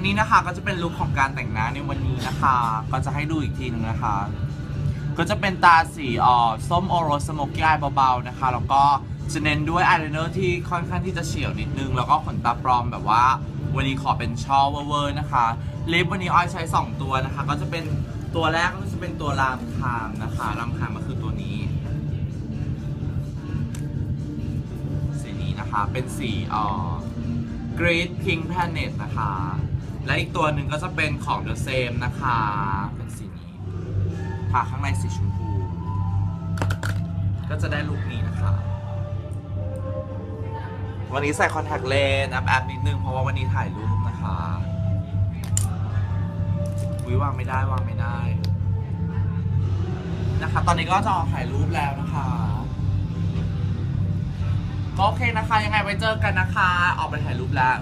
ันนี้นะคะก็จะเป็นลุคของการแต่งหน้าในวันนี้นะคะ ก็จะให้ดูอีกทีหนึงนะคะ ก็จะเป็นตาสีอ่อส้มโอโรสโมกี้อายเบาๆนะคะ แล้วก็จะเน้นด้วยอายไลเนอร์ที่ค่อนข้างที่จะเฉียวนิดนึง แล้วก็ขนตาปลอมแบบว่าวันนี้ขอเป็นช่อเวอร์นะคะลิปวันนี้ออยใช้ 2 ตัวนะคะ ก็จะเป็นตัวแรกก็จะเป็นตัวรามคามนะคะรามคามก็คือตัวนี้สีนี้นะคะเป็นสีอ่อ Great Pink Planet นะคะ และอีกตัวหนึ่งก็จะเป็นของ The Same นะคะ เป็นสีนี้ทาข้างในสีชมพู ก็จะได้ลุคนี้นะคะ วันนี้ใส่คอนแทคเลนส์แอปแอปนิดนึง เพราะว่าวันนี้ถ่ายรูปนะคะวิวางไม่ได้วางไม่ได้ นะคะ ตอนนี้ก็จะออกถ่ายรูปแล้วนะคะก็โอเคนะคะ ยังไงไว้เจอกันนะคะ ออกไปถ่ายรูปแล้ว